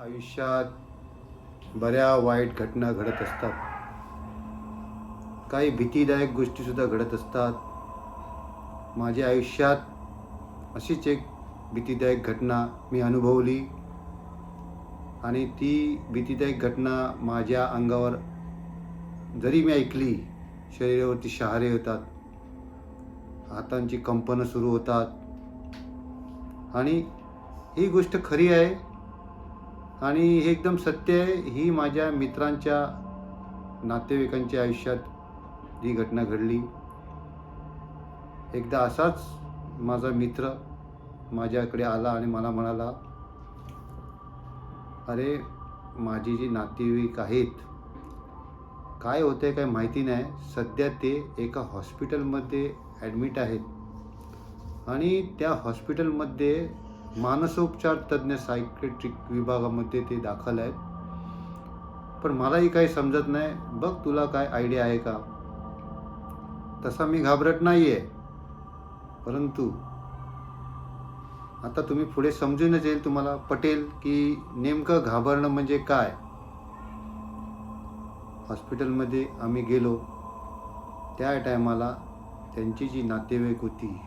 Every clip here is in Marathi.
आयुष्यात बऱ्या वाईट घटना घडत असतात. काही भीतीदायक गोष्टीसुद्धा घडत असतात. माझ्या आयुष्यात अशीच एक भीतीदायक घटना मी अनुभवली आणि ती भीतीदायक घटना माझ्या अंगावर जरी मी ऐकली शरीरावरती शहारे होतात हातांची कंपनं सुरू होतात. आणि ही गोष्ट खरी आहे आणि हे एकदम सत्य आहे. ही माझ्या मित्रांच्या नातेवाईकांच्या आयुष्यात ही घटना घडली. एकदा असाच माझा मित्र माझ्याकडे आला आणि मला म्हणाला अरे माझी जी नातेवाईक आहेत काय होते काय माहिती नाही. सध्या ते एका हॉस्पिटलमध्ये ॲडमिट आहेत आणि त्या हॉस्पिटलमध्ये मानसोपचार तज्ज्ञ सायकेट्रिक विभागामध्ये ते दाखल आहेत. पण मलाही काही समजत नाही. बघ तुला काय आयडिया आहे का? तसा मी घाबरत नाही आहे परंतु आता तुम्ही पुढे समजूनच येईल तुम्हाला पटेल की नेमकं घाबरणं म्हणजे काय? हॉस्पिटलमध्ये आम्ही गेलो. त्या टायमाला त्यांची जी नातेवाईक होती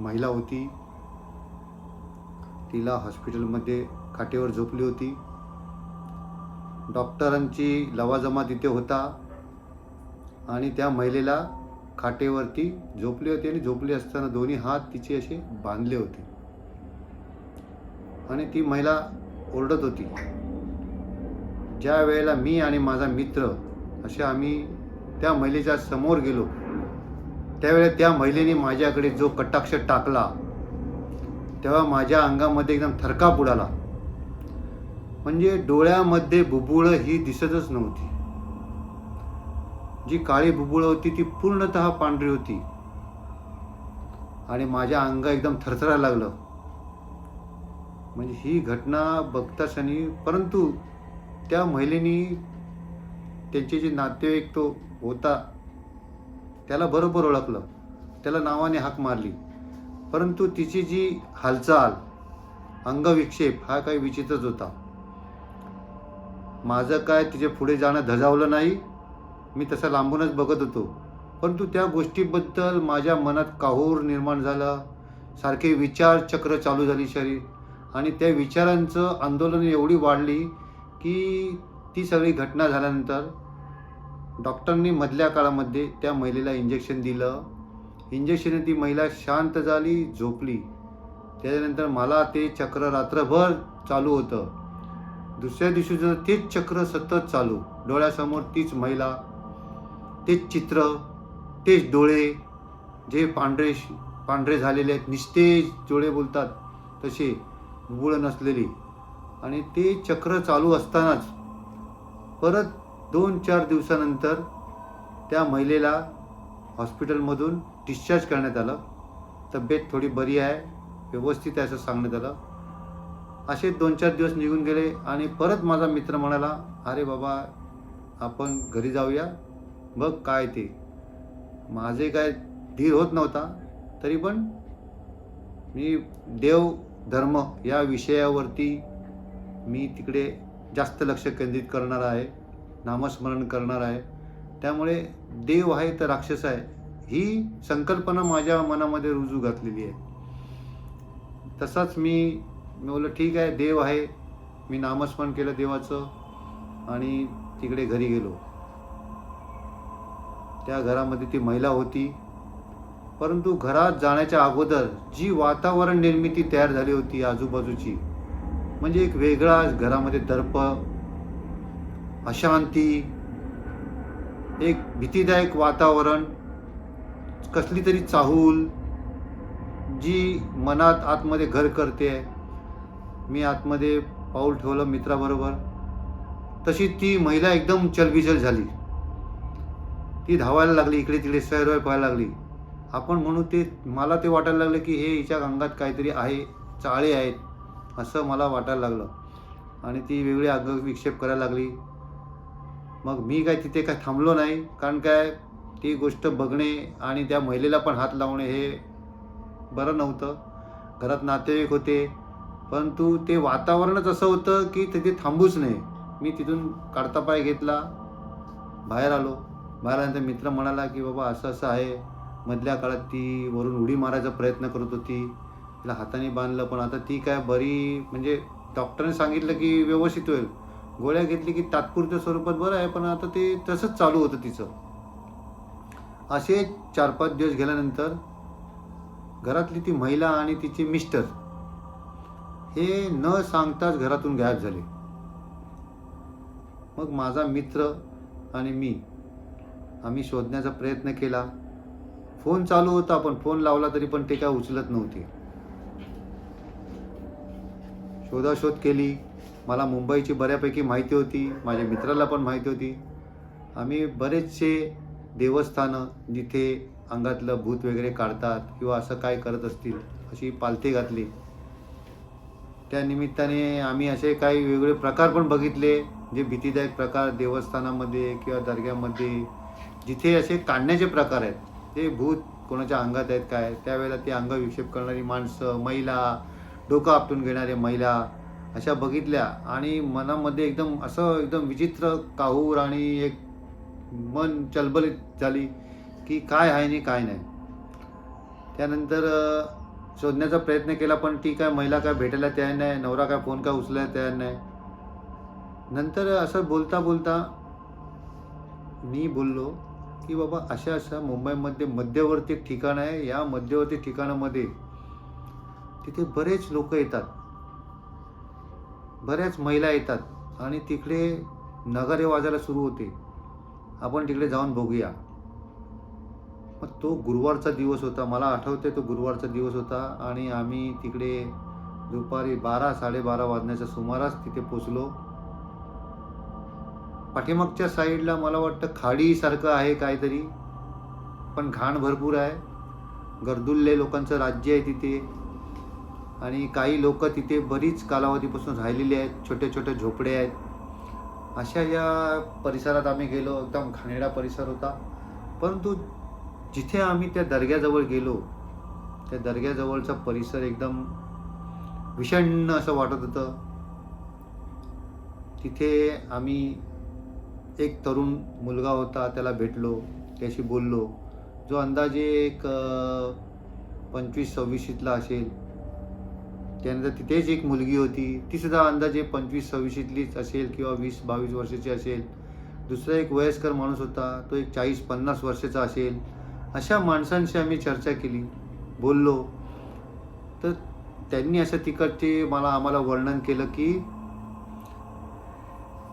महिला होती तिला हॉस्पिटलमध्ये खाटेवर झोपली होती. डॉक्टरांची लवाजमा तिथे होता आणि त्या महिलेला खाटेवरती झोपली होती आणि झोपली असताना दोन्ही हात तिचे असे बांधले होते. आणि ती महिला ओरडत होती. ज्या वेळेला मी आणि माझा मित्र असे आम्ही त्या महिलेच्या समोर गेलो त्यावेळेला त्या महिलेने माझ्याकडे जो कटाक्ष टाकला तेव्हा माझ्या अंगामध्ये एकदम थरकाप उडाला. म्हणजे डोळ्यामध्ये बुबुळं ही दिसतच नव्हती. जी काळी बुबुळं होती ती पूर्णत पांढरी होती. आणि माझ्या अंग एकदम थरथरायला लागलं. म्हणजे ही घटना बघतासनी परंतु त्या महिलेनी त्यांचे जे नातेवाईक तो होता त्याला बरोबर ओळखलं. त्याला नावाने हाक मारली. परंतु तिची जी हालचाल अंगविक्षेप हा काही विचित्रच होता. माझं काय तिचे पुढे जाणं धजावलं नाही मी तसं लांबूनच बघत होतो. परंतु त्या गोष्टीबद्दल माझ्या मनात काहूर निर्माण झालं सारखे विचार चक्र चालू झाली शरीर. आणि त्या विचारांचं आंदोलन एवढी वाढली की ती सगळी घटना झाल्यानंतर डॉक्टरनी मधल्या काळामध्ये त्या महिलेला इंजेक्शन दिलं. इंजेक्शनने ती महिला शांत झाली झोपली. त्याच्यानंतर मला ते चक्र रात्रभर चालू होतं. दुसऱ्या दिवशी जर तेच चक्र सतत चालू डोळ्यासमोर तीच महिला तेच चित्र तेच डोळे जे पांढरे पांढरे झालेले आहेत निस्तेज डोळे बोलतात तसे बुळ नसलेली. आणि ते चक्र चालू असतानाच परत दोन चार दिवसानंतर त्या महिलेला हॉस्पिटलमधून डिस्चार्ज करण्यात आलं. तब्येत थोडी बरी आहे व्यवस्थित आहे असं सांगण्यात आलं. असे दोन चार दिवस निघून गेले आणि परत माझा मित्र म्हणाला अरे बाबा आपण घरी जाऊया. बघ काय ते. माझे काय धीर होत नव्हता तरी पण मी देव धर्म या विषयावरती मी तिकडे जास्त लक्ष केंद्रित करणार आहे नामस्मरण करणार आहे. त्यामुळे देव आहे तर राक्षस आहे ही संकल्पना माझ्या मनामध्ये रुजू घातलेली आहे. तसाच मी मी बोललो ठीक आहे देव आहे. मी नामस्मरण केलं देवाचं आणि तिकडे घरी गेलो. त्या घरामध्ये ती महिला होती. परंतु घरात जाण्याच्या अगोदर जी वातावरण निर्मिती तयार झाली होती आजूबाजूची म्हणजे एक वेगळा घरामध्ये दर्प अशांती एक भीतीदायक वातावरण कसली तरी चाहूल जी मनात आतमध्ये घर करते. मी आतमध्ये पाऊल ठेवलं मित्राबरोबर. तशी ती महिला एकदम चलबिचल झाली. ती धावायला लागली इकडे तिकडे सैरवाय पाहायला लागली. आपण म्हणू ते मला ते वाटायला लागलं की हे हिच्या अंगात काहीतरी आहे चाळे आहेत असं मला वाटायला लागलं. आणि ती वेगळी अंग विक्षेप करायला लागली. मग मी काय तिथे काय थांबलो नाही. कारण काय ती गोष्ट बघणे आणि त्या महिलेला पण हात लावणे हे बरं नव्हतं. घरात नातेवाईक होते. परंतु ते वातावरणच असं होतं की तिथे थांबूच नये मी तिथून काढता पाय घेतला. बाहेर आलो. बाहेर आल्यानंतर मित्र म्हणाला की बाबा असं असं आहे. मधल्या काळात ती वरून उडी मारायचा प्रयत्न करत होती. तिला हाताने बांधलं. पण आता ती काय बरी म्हणजे डॉक्टरने सांगितलं की व्यवस्थित होईल. गोळ्या घेतली की तात्पुरत्या स्वरूपात बरं आहे पण आता ते तसंच चालू होतं तिचं. असे चार पाच दिवस गेल्यानंतर घरातली ती महिला आणि तिचे मिस्टर हे न सांगताच घरातून गायब झाले. मग माझा मित्र आणि मी आम्ही शोधण्याचा प्रयत्न केला. फोन चालू होता पण फोन लावला तरी पण ते काय उचलत नव्हते. शोधाशोध केली. मला मुंबईची बऱ्यापैकी माहिती होती माझ्या मित्राला पण माहिती होती. आम्ही बरेचसे देवस्थानं जिथे अंगातलं भूत वगैरे काढतात किंवा असं काय करत असतील अशी पालथी घातली. त्या निमित्ताने आम्ही असे काही वेगवेगळे प्रकार पण बघितले जे भीतीदायक प्रकार देवस्थानामध्ये किंवा दर्ग्यामध्ये जिथे असे काढण्याचे प्रकार आहेत. ते भूत कोणाच्या अंगात आहेत काय? त्यावेळेला ते अंगविक्षेप करणारी माणसं महिला डोकं आपटून घेणारे महिला अशा बघितल्या आणि मनामध्ये एकदम असं एकदम विचित्र काहूर आणि एक मन चलबलित झाली की काय आहे आणि काय नाही. त्यानंतर शोधण्याचा प्रयत्न केला पण ती काय महिला काय भेटायला तयार नाही नवरा काय फोन काय उचलायला तयार नाही. नंतर असं बोलता बोलता मी बोललो की बाबा अशा अशा मुंबईमध्ये मध्यवर्ती ठिकाण आहे. या मध्यवर्ती ठिकाणामध्ये तिथे बरेच लोक येतात. बऱ्याच महिला येतात आणि तिकडे नगारे वाजायला सुरू होते. आपण तिकडे जाऊन बघूया. मग तो गुरुवारचा दिवस होता. मला आठवते तो गुरुवारचा दिवस होता आणि आम्ही तिकडे दुपारी बारा साडेबारा वाजण्याच्या सुमारास तिथे पोचलो. पाठीमागच्या साईडला मला वाटतं खाडीसारखं आहे काहीतरी पण घाण भरपूर आहे. गर्दुल्ले लोकांचं राज्य आहे तिथे. आणि काही लोक तिथे बरीच कालावधीपासून राहिलेली आहेत छोटे छोटे झोपडे आहेत. अशा या परिसरात आम्ही गेलो एकदम घाणेरडा परिसर होता. परंतु जिथे आम्ही त्या दर्ग्याजवळ गेलो त्या दर्ग्याजवळचा परिसर एकदम विषण्ण असं वाटत होतं. तिथे आम्ही एक तरुण मुलगा होता त्याला भेटलो त्याशी बोललो. जो अंदाजे एक पंचवीस सव्वीशीतला असेल. त्यानंतर तिथेच एक मुलगी होती. ती सुद्धा अंदाजे पंचवीस सव्वीशीतलीच असेल किंवा वीस बावीस वर्षाची असेल. दुसरा एक वयस्कर माणूस होता. तो एक चाळीस पन्नास वर्षाचा असेल. अशा माणसांशी आम्ही चर्चा केली. बोललो. तर त्यांनी असं तिकडचे मला आम्हाला वर्णन केलं की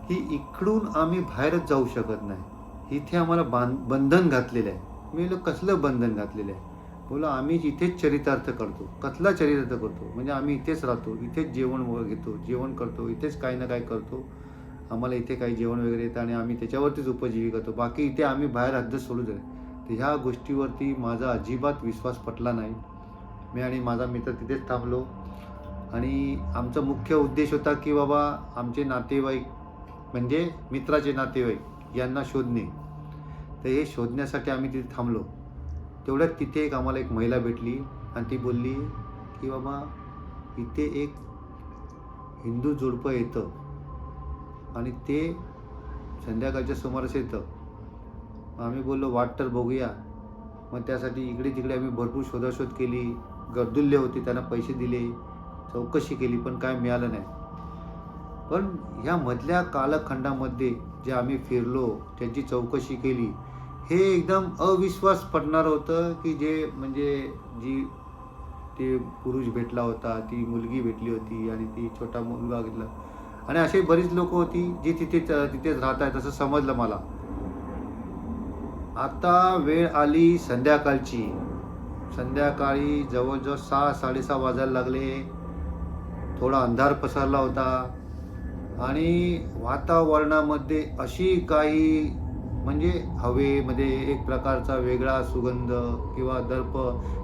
की इकडून आम्ही बाहेरच जाऊ शकत नाही. इथे आम्हाला बांध बंधन घातलेलं आहे. मी कसलं बंधन घातलेलं आहे? बोला आम्ही इथेच चरितार्थ करतो. कसला चरितार्थ करतो? म्हणजे आम्ही इथेच राहतो इथेच जेवण वगैरे घेतो जेवण करतो इथेच काही ना काही करतो. आम्हाला इथे काही जेवण वगैरे येतं आणि आम्ही त्याच्यावरतीच उपजीवी करतो. बाकी इथे आम्ही बाहेर हद्द सोडू दे तर ह्या गोष्टीवरती माझा अजिबात विश्वास पटला नाही. मी आणि माझा मित्र तिथेच थांबलो. आणि आमचा मुख्य उद्देश होता की बाबा आमचे नातेवाईक म्हणजे मित्राचे नातेवाईक यांना शोधणे. तर हे शोधण्यासाठी आम्ही तिथे थांबलो. तेवढ्यात तिथे एक आम्हाला एक महिला भेटली आणि ती बोलली की बाबा इथे एक हिंदू जोडपं येतं आणि ते संध्याकाळच्या सुमारास येतं. आम्ही बोललो वाट तर बघूया. मग त्यासाठी इकडे तिकडे आम्ही भरपूर शोधाशोध केली. गर्दुल्ले होते त्यांना पैसे दिले चौकशी केली पण काय मिळालं नाही. पण ह्या मधल्या कालखंडामध्ये जे आम्ही फिरलो त्यांची चौकशी केली हे एकदम अविश्वास पडणार होतं की जे म्हणजे जी ते पुरुष भेटला होता ती मुलगी भेटली होती आणि ती छोटा मुलगा घेतला आणि असे बरीच लोक होती जी तिथेच तिथेच राहत आहेत असं समजलं मला. आता वेळ आली संध्याकाळची. संध्याकाळी जवळजवळ सहा साडेसहा वाजायला लागले. थोडा अंधार पसरला होता. आणि वातावरणामध्ये अशी काही म्हणजे हवेमध्ये एक प्रकारचा वेगळा सुगंध किंवा दर्प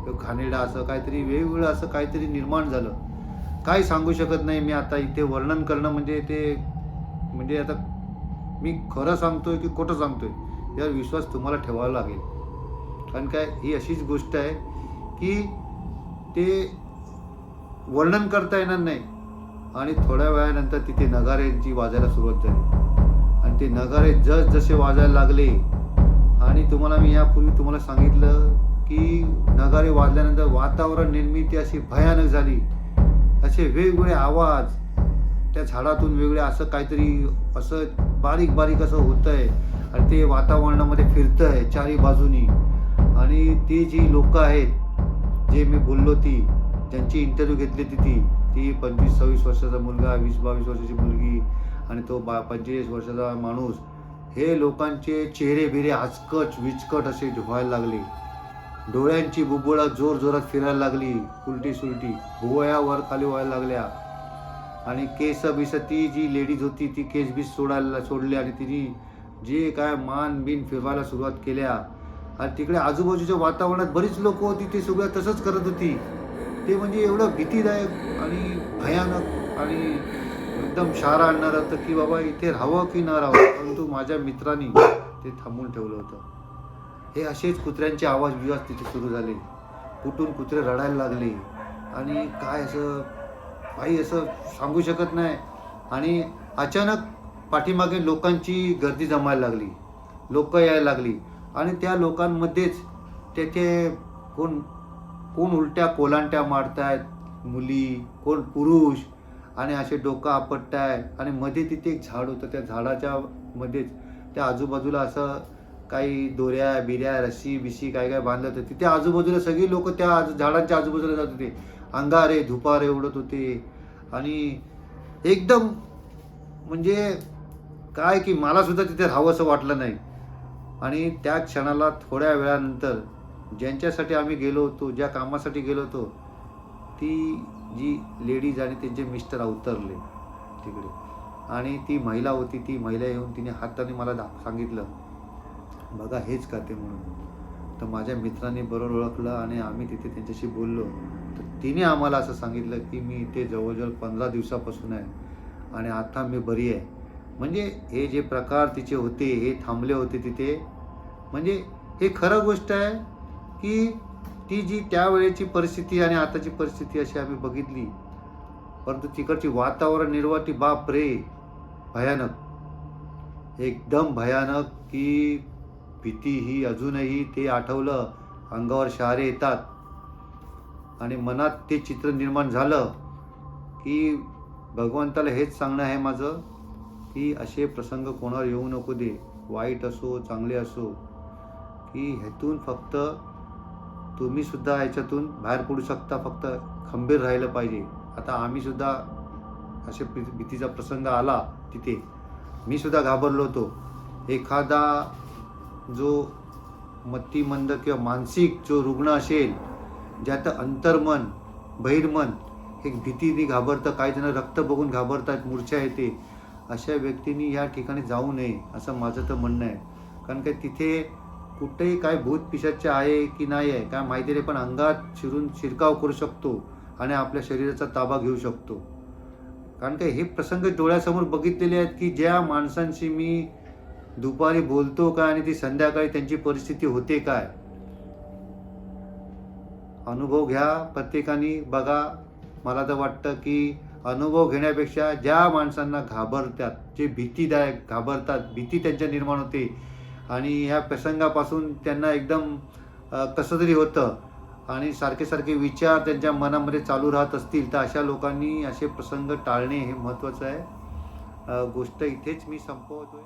किंवा असं काहीतरी वेगवेगळं असं काहीतरी निर्माण झालं. काय सांगू शकत नाही मी आता इथे वर्णन करणं म्हणजे ते म्हणजे आता मी खरं सांगतोय की खोटं सांगतोय यावर विश्वास तुम्हाला ठेवावा लागेल. कारण काय ही अशीच गोष्ट आहे की ते वर्णन करता येणार नाही आणि थोड्या वेळानंतर तिथे नगाऱ्यांची वाजायला सुरुवात झाली. ते नगारे जस जसे वाजायला लागले. आणि तुम्हाला मी यापूर्वी तुम्हाला सांगितलं की नगारे वाजल्यानंतर वातावरण निर्मिती अशी भयानक झाली. असे वेगवेगळे आवाज त्या झाडातून वेगळे असं काहीतरी असं बारीक बारीक असं होतं आहे आणि ते वातावरणामध्ये फिरतं आहे चारी बाजूनी. आणि ती जी लोक आहेत जे मी बोललो ती ज्यांची इंटरव्ह्यू घेतली होती ती ती पंचवीस सव्वीस वर्षाचा मुलगा वीस बावीस वर्षाची मुलगी आणि तो बा पंचेचाळीस वर्षाचा माणूस हे लोकांचे चेहरे बिरे आचकट विचकट असे व्हायला लागले. डोळ्यांची बुबुळा जोर जोरात फिरायला लागली उलटी सुलटी भुवया वर खाली व्हायला लागल्या. आणि केस बिस ती जी लेडीज होती ती केस बीस सोडायला सोडली आणि तिने जे काय मान बिन फिरवायला सुरुवात केल्या. आणि तिकडे आजूबाजूच्या वातावरणात बरीच लोक होती ते सगळं तसंच करत होती. ते म्हणजे एवढं भीतीदायक आणि भयानक आणि एकदम शारा आणणारं होतं की बाबा इथे राहावं की न राहावं? परंतु माझ्या मित्रांनी ते थांबून ठेवलं होतं. हे असेच कुत्र्यांचे आवाज बिवाज तिथे सुरू झाले. कुठून कुत्रे रडायला लागले? आणि काय असं काही असं सांगू शकत नाही. आणि अचानक पाठीमागे लोकांची गर्दी जमायला लागली. लोक यायला लागली. आणि त्या लोकांमध्येच त्याचे कोण कोण उलट्या कोलांट्या मारतायत. मुली कोण पुरुष आणि असे डोकं आपटताय आणि मध्ये तिथे एक झाड होतं त्या झाडाच्या मध्येच. त्या आजूबाजूला असं काही दोऱ्या बिऱ्या रस्सी बिशी काय काय बांधलं होतं. तिथे आजूबाजूला सगळी लोक त्या झाडांच्या आजूबाजूला जात होते. अंगारे धुपारे उडत होते. आणि एकदम म्हणजे काय की मला सुद्धा तिथे राहावं असं वाटलं नाही. आणि त्या क्षणाला थोड्या वेळानंतर ज्यांच्यासाठी आम्ही गेलो होतो ज्या कामासाठी गेलो होतो ती जी लेडीज आणि त्यांचे मिस्टर अवतरले तिकडे. आणि ती महिला होती ती महिला येऊन तिने हाताने मला दा सांगितलं बघा हेच करते म्हणून? तर माझ्या मित्रांनी बरोबर ओळखलं आणि आम्ही तिथे त्यांच्याशी बोललो. तर तिने आम्हाला असं सांगितलं की मी इथे जवळजवळ पंधरा दिवसापासून आहे आणि आता मी बरी आहे. म्हणजे हे जे प्रकार तिचे होते हे थांबले होते तिथे म्हणजे हे खरं गोष्ट आहे की ती जी त्यावेळेची परिस्थिती आणि आताची परिस्थिती अशी आम्ही बघितली परंतु तिकडची वातावरण निर्वाती बाप रे भयानक. एकदम भयानक की भीती ही अजूनही ते आठवलं अंगावर शहारे येतात. आणि मनात ते चित्र निर्माण झालं की भगवंताला हेच सांगणं आहे माझं की असे प्रसंग कोणावर येऊ नको दे. वाईट असो चांगले असो की ह्यातून फक्त तुम्ही सुद्धा याच्यातून बाहेर पडू शकता फक्त खंबीर राहिलं पाहिजे. आता आम्ही सुद्धा असे भीतीचा प्रसंग आला तिथे. मी सुद्धा घाबरलो होतो. एखादा जो मतिमंद किंवा मानसिक जो रुग्ण असेल ज्यात अंतर्मन बहिर्मन हे भीतीने घाबरतं काही जण रक्त बघून घाबरतात मूर्छा येते. अशा व्यक्तींनी या ठिकाणी जाऊ नये असं माझं तर म्हणणं आहे. कारण काय तिथे कुठेही काय भूत पिशाचे आहे की नाही आहे काय माहिती नाही पण अंगात शिरून शिरकाव करू शकतो आणि आपल्या शरीराचा ताबा घेऊ शकतो. कारण का हे प्रसंग डोळ्यासमोर बघितलेले आहेत की ज्या माणसांशी मी दुपारी बोलतो काय आणि ती संध्याकाळी त्यांची परिस्थिती होते काय? अनुभव घ्या प्रत्येकाने. बघा मला तर वाटतं की अनुभव घेण्यापेक्षा ज्या माणसांना घाबरतात जे भीतीदायक घाबरतात भीती त्यांच्या निर्माण होते आणि ह्या प्रसंगापासून त्यांना एकदम कसं तरी होतं. आणि सारखे सारखे विचार त्यांच्या मनामध्ये चालू राहत असतील तर अशा लोकांनी असे प्रसंग टाळणे हे महत्त्वाचं आहे. गोष्ट इथेच मी संपवतोय.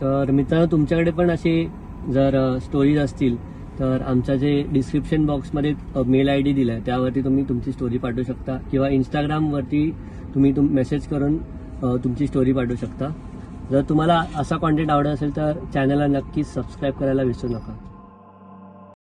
तर मित्रांनो तुमच्याकडे पण असे जर स्टोरीज असतील तर आमच्या जे डिस्क्रिप्शन बॉक्समध्ये मेल आय डी दिला आहे त्यावरती तुम्ही तुमची स्टोरी पाठवू शकता. किंवा इंस्टाग्रामवरती तुम्ही तुम मेसेज करून तुमची स्टोरी पाठवू शकता. जर तुम्हाला असा कॉन्टेंट आवडत असेल तर चॅनलला नक्कीच सबस्क्राईब करायला विसरू नका.